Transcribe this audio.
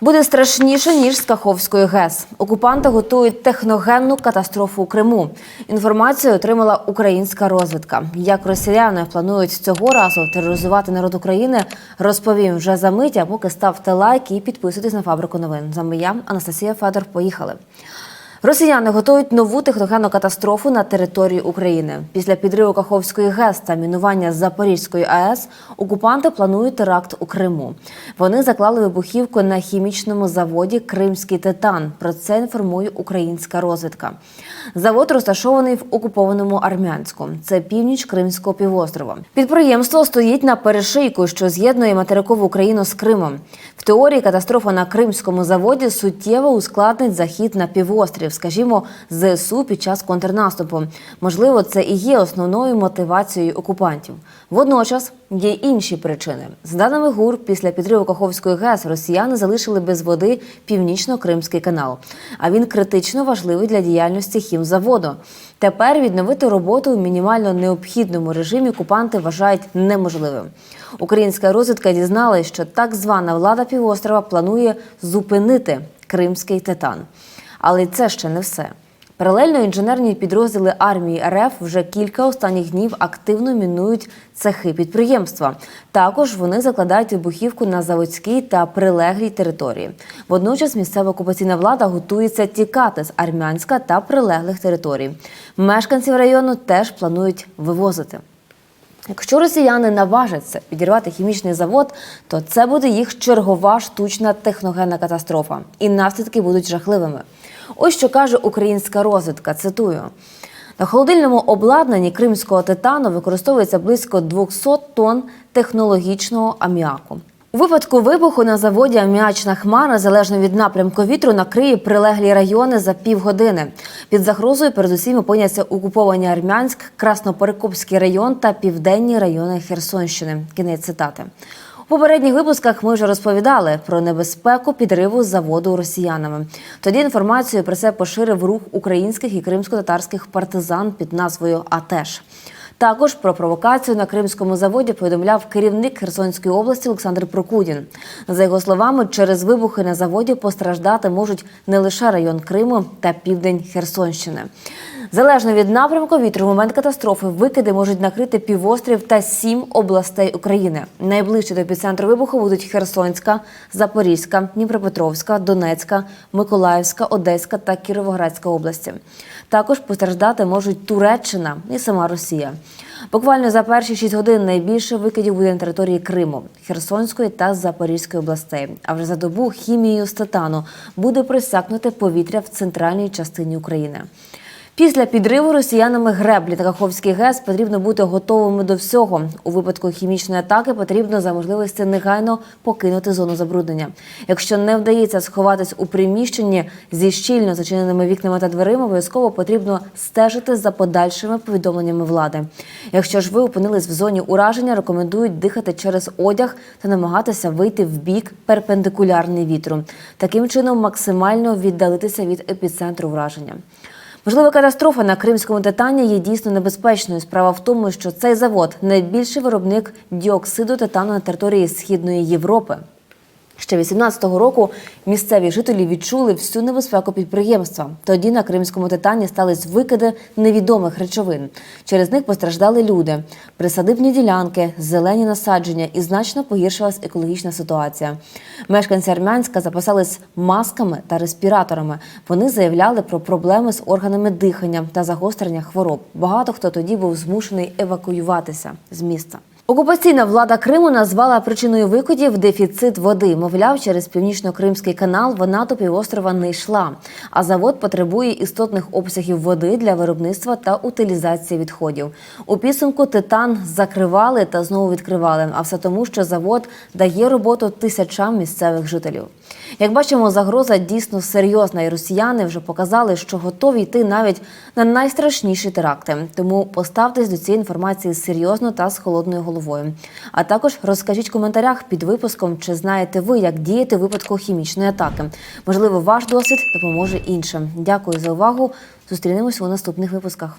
Буде страшніше ніж з Каховської ГЕС. Окупанти готують техногенну катастрофу у Криму. Інформацію отримала українська розвідка. Як росіяни планують цього разу тероризувати народ України, розповім вже за мить, поки ставте лайк і підписуйтесь на фабрику новин. За моя Анастасія Федор. Поїхали. Росіяни готують нову техногенну катастрофу на території України. Після підриву Каховської ГЕС та мінування Запорізької АЕС окупанти планують теракт у Криму. Вони заклали вибухівку на хімічному заводі Кримський титан. Про це інформує українська розвідка. Завод розташований в окупованому Армянську. Це північ Кримського півострова. Підприємство стоїть на перешийку, що з'єднує материкову Україну з Кримом. В теорії катастрофа на кримському заводі суттєво ускладнить захід на півострів, скажімо, ЗСУ під час контрнаступу. Можливо, це і є основною мотивацією окупантів. Водночас є інші причини. За даними ГУР, після підриву Каховської ГЕС росіяни залишили без води північно-кримський канал. А він критично важливий для діяльності хімзаводу. Тепер відновити роботу в мінімально необхідному режимі окупанти вважають неможливим. Українська розвідка дізналась, що так звана влада півострова планує зупинити кримський титан. Але це ще не все. Паралельно інженерні підрозділи армії РФ вже кілька останніх днів активно мінують цехи підприємства. Також вони закладають вибухівку на заводській та прилеглій території. Водночас місцева окупаційна влада готується тікати з армянська та прилеглих територій. Мешканців району теж планують вивозити. Якщо росіяни наважаться підірвати хімічний завод, то це буде їх чергова штучна техногенна катастрофа, і наслідки будуть жахливими. Ось що каже українська розвідка. Цитую. На холодильному обладнанні кримського титану використовується близько 200 тонн технологічного аміаку. У випадку вибуху на заводі аміачна хмара, залежно від напрямку вітру, накриє прилеглі райони за півгодини. Під загрозою передусім опиняться окуповані Армянськ, Красноперекопський район та південні райони Херсонщини. Кінець цитати. У попередніх випусках ми вже розповідали про небезпеку підриву заводу росіянами. Тоді інформацію про це поширив рух українських і кримсько-татарських партизан під назвою АТЕШ. Також про провокацію на кримському заводі повідомляв керівник Херсонської області Олександр Прокудін. За його словами, через вибухи на заводі постраждати можуть не лише район Криму та південь Херсонщини. Залежно від напрямку вітру, в момент катастрофи викиди можуть накрити півострів та сім областей України. Найближче до епіцентру вибуху будуть Херсонська, Запорізька, Дніпропетровська, Донецька, Миколаївська, Одеська та Кіровоградська області. Також постраждати можуть Туреччина і сама Росія. Буквально за перші 6 годин найбільше викидів буде на території Криму, Херсонської та Запорізької областей. А вже за добу хімією з буде присякнути повітря в центральній частині України. Після підриву росіянами греблі та Каховський ГЕС потрібно бути готовими до всього. У випадку хімічної атаки потрібно за можливості негайно покинути зону забруднення. Якщо не вдається сховатись у приміщенні зі щільно зачиненими вікнами та дверима, обов'язково потрібно стежити за подальшими повідомленнями влади. Якщо ж ви опинились в зоні ураження, рекомендують дихати через одяг та намагатися вийти в бік перпендикулярний вітру. Таким чином максимально віддалитися від епіцентру враження. Можлива катастрофа на кримському титані є дійсно небезпечною. Справа в тому, що цей завод найбільший виробник діоксиду титану на території Східної Європи. Ще 18-го року місцеві жителі відчули всю небезпеку підприємства. Тоді на кримському титані стались викиди невідомих речовин. Через них постраждали люди, присадибні ділянки, зелені насадження і значно погіршилась екологічна ситуація. Мешканці Армянська запасались масками та респіраторами. Вони заявляли про проблеми з органами дихання та загострення хвороб. Багато хто тоді був змушений евакуюватися з міста. Окупаційна влада Криму назвала причиною викидів дефіцит води. Мовляв, через північно-кримський канал вона до півострова не йшла. А завод потребує істотних обсягів води для виробництва та утилізації відходів. У підсумку титан закривали та знову відкривали. А все тому, що завод дає роботу тисячам місцевих жителів. Як бачимо, загроза дійсно серйозна, і росіяни вже показали, що готові йти навіть на найстрашніші теракти. Тому поставтесь до цієї інформації серйозно та з холодною головою. А також розкажіть в коментарях під випуском, чи знаєте ви, як діяти в випадку хімічної атаки. Можливо, ваш досвід допоможе іншим. Дякую за увагу. Зустрінемось у наступних випусках.